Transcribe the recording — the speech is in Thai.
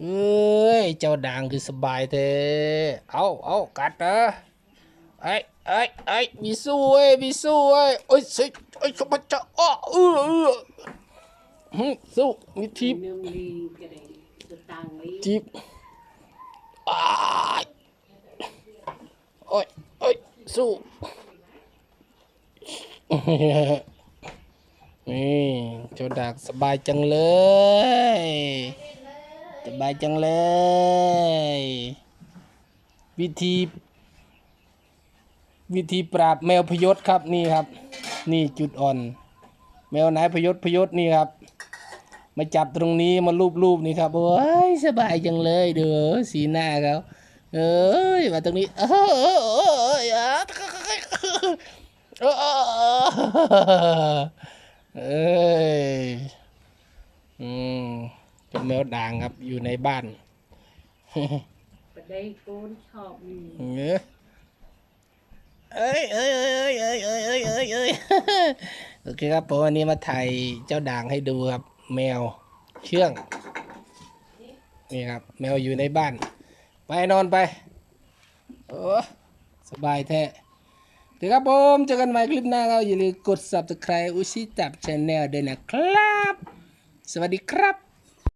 เอ้ย เจ้าด่างคือสบายเทเอาเอากัดอะไอ้ไอ้ไอ้มีสู้เว้ยมีสู้เว้ยโอ้ยสิโอ้ยสมัจจะอ้อเออเออฮึสู้มีทิปทิปอ้ายโอ้ยโอ้ยสู้ นี่เจ้าดักสบายจังเลย สบายจังเลย วิธี วิธีปราบแมวพยศครับนี่ครับ นี่จุดอ่อน แมวไหนพยศพยศนี่ครับ มาจับตรงนี้มาลูบๆนี่ครับโอ้ยสบายจังเลยเด้อสีหน้าเขาเอ้ยมาตรงนี้เอ้ยอะ เอ้ยอืมเป็นแมวด่างครับอยู่ในบ้าน ở đây con chọc gì เอ้ยเอ้ยเอ้ยเอ้ยเอ้ยเอ้ยเอ้ยเอ้ยเอ้ยโอเคครับผมวันนี้มาถ่ายเจ้าด่างให้ดูครับ แมวเชื่อง นี่ครับ แมวอยู่ในบ้าน ไปนอนไป โอ้สบายแท้เดี๋ยวครับผมเจอกันใหม่คลิปหน้าครับอย่าลืมกด subscribe อุชิจับช n แนลด้วยนะครับ สวัสดีครับ